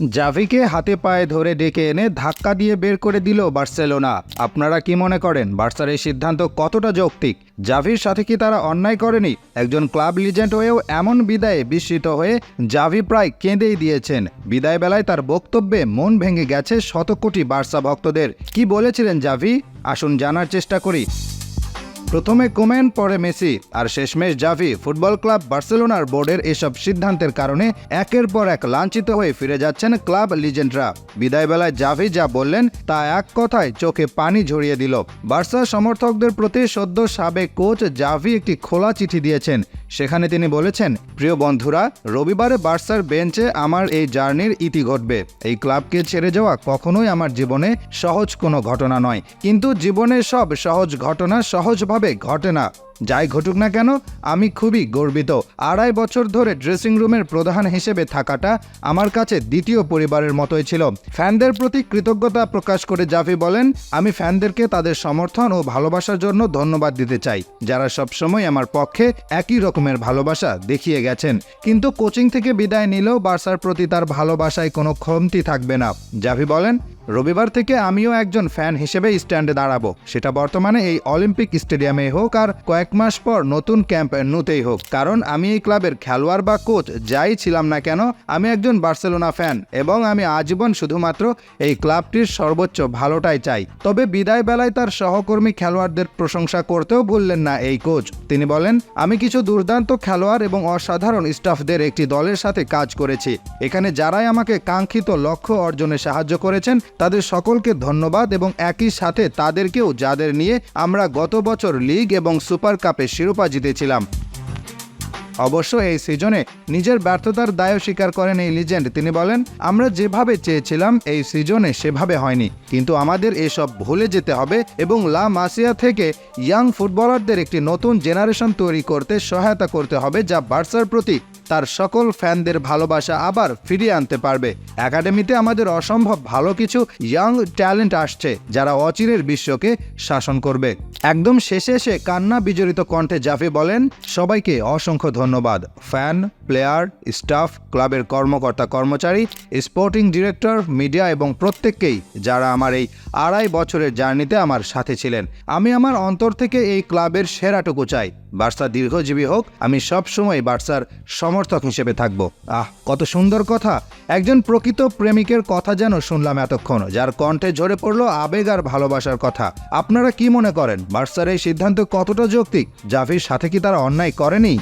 জাভিকে হাতে পায়ে ধরে ডেকে এনে ধাক্কা দিয়ে বের করে দিল বার্সেলোনা। আপনারা কি মনে করেন, বার্সার এই সিদ্ধান্ত কতটা যৌক্তিক? জাভির সাথে কি তারা অন্যায় করেনি? একজন ক্লাব লিজেন্ড হয়েও এমন বিদায়ে বিস্মিত হয়ে জাভি প্রায় কেঁদেই দিয়েছেন। বিদায় বেলায় তার বক্তব্যে মন ভেঙে গেছে শত কোটি বার্সা ভক্তদের। কি বলেছিলেন জাভি? আসুন জানার চেষ্টা করি। প্রথমে কোমেন, পরে মেসি, আর শেষমেশ জাভি, ফুটবল ক্লাব বার্সেলোনার বোর্ডের এসব সিদ্ধান্তের কারণে একের পর এক লাঞ্ছিত হয়ে ফিরে যাচ্ছেন ক্লাব লিজেন্ডরা। বিদায়বেলায় জাভি যা বললেন, তা এক কথায় চোখে পানি ঝরিয়ে দিল। বার্সা সমর্থকদের প্রতি সদ্য সাবেক কোচ জাভি একটি খোলা চিঠি দিয়েছেন। সেখানে তিনি বলেছেন, প্রিয় বন্ধুরা, রবিবারে বার্সার বেঞ্চে আমার এই জার্নির ইতি ঘটবে। এই ক্লাবকে ছেড়ে যাওয়া কখনোই আমার জীবনে সহজ কোনো ঘটনা নয়। কিন্তু জীবনের সব সহজ ঘটনা সহজভাবে ঘটে না। যাই ঘটুক না কেন, আমি খুবই গর্বিত। আড়াই বছর ধরে ড্রেসিং রুমের প্রধান হিসেবে থাকাটা আমার কাছে দ্বিতীয় পরিবারের মতোই ছিল। ফ্যানদের প্রতি কৃতজ্ঞতা প্রকাশ করে জাভি বলেন, আমি ফ্যানদেরকে তাদের সমর্থন ও ভালোবাসার জন্য ধন্যবাদ দিতে চাই, যারা সবসময় আমার পক্ষে একই রকমের ভালোবাসা দেখিয়ে গেছেন। কিন্তু কোচিং থেকে বিদায় নিলেও বার্সার প্রতি তার ভালোবাসায় কোনো কমতি থাকবে না। জাভি বলেন, রবিবার থেকে আমিও একজন ফ্যান হিসেবে স্ট্যান্ডে দাঁড়াবো। সেটা বর্তমানে এই অলিম্পিক স্টেডিয়ামে হোক আর কয়েক মাস পর নতুন ক্যাম্প নুতেই হোক, কারণ আমি এই ক্লাবের খেলোয়াড় বা কোচ, যাই ছিলাম না কেন, আমি একজন বার্সেলোনা ফ্যান এবং আমি আজীবন শুধুমাত্র এই ক্লাবটির সর্বোচ্চ ভালোটাই চাই। তবে বিদায় বেলায় তার সহকর্মী খেলোয়াড়দের প্রশংসা করতেও ভুললেন না এই কোচ। তিনি বলেন, আমি কিছু দুর্দান্ত খেলোয়াড় এবং অসাধারণ স্টাফদের একটি দলের সাথে কাজ করেছি। এখানে যারাই আমাকে কাঙ্ক্ষিত লক্ষ্য অর্জনে সাহায্য করেছেন, তাদের সকলকে ধন্যবাদ এবং একই সাথে তাদেরকেও যাদের নিয়ে আমরা গত বছর লিগ এবং সুপার কাপে শিরোপা জিতেছিলাম। অবশ্য এই সিজনে নিজের ব্যর্থতার দায়ও স্বীকার করেন এই লিজেন্ড তিনি বলেন, আমরা যেভাবে চেয়েছিলাম, এই সিজনে সেভাবে হয়নি। কিন্তু আমাদের এসব ভুলে যেতে হবে এবং লা মাসিয়া থেকে ইয়াং ফুটবলারদের একটি নতুন জেনারেশন তৈরি করতে সহায়তা করতে হবে যা বার্সার প্রতি তার সকল ফ্যানদের ভালোবাসা আবার ফিরিয়ে আনতে পারবে। একাডেমিতে আমাদের অসম্ভব ভালো কিছু ইয়াং ট্যালেন্ট আসছে, যারা অচিরের বিশ্বকে শাসন করবে। একদম শেষে এসে কান্না বিজড়িত কণ্ঠে জাফি বলেন, সবাইকে অসংখ্য ধন্যবাদ, ফ্যান প্লেয়ার, স্টাফ, ক্লাবের কর্মকর্তা, কর্মচারী, স্পোর্টিং ডিরেক্টর, মিডিয়া এবং প্রত্যেককেই যারা আমার এই আড়াই বছরের জার্নিতে আমার সাথে ছিলেন। আমি আমার অন্তর থেকে এই ক্লাবের সেরাটুকু চাই। বার্সা দীর্ঘজীবী হোক, আমি সব সময় বার্সার সমর্থক হিসেবে থাকব। আহ, কত সুন্দর কথা। একজন প্রকৃত প্রেমিকের কথা যেন শুনলাম এতক্ষণ, যার কণ্ঠে ঝরে পড়ল আবেগ আর ভালোবাসার কথা। আপনারা কি মনে করেন, বার্সার এই সিদ্ধান্ত কতটা যৌক্তিক? জাভির সাথে কি তারা অন্যায় করেনি?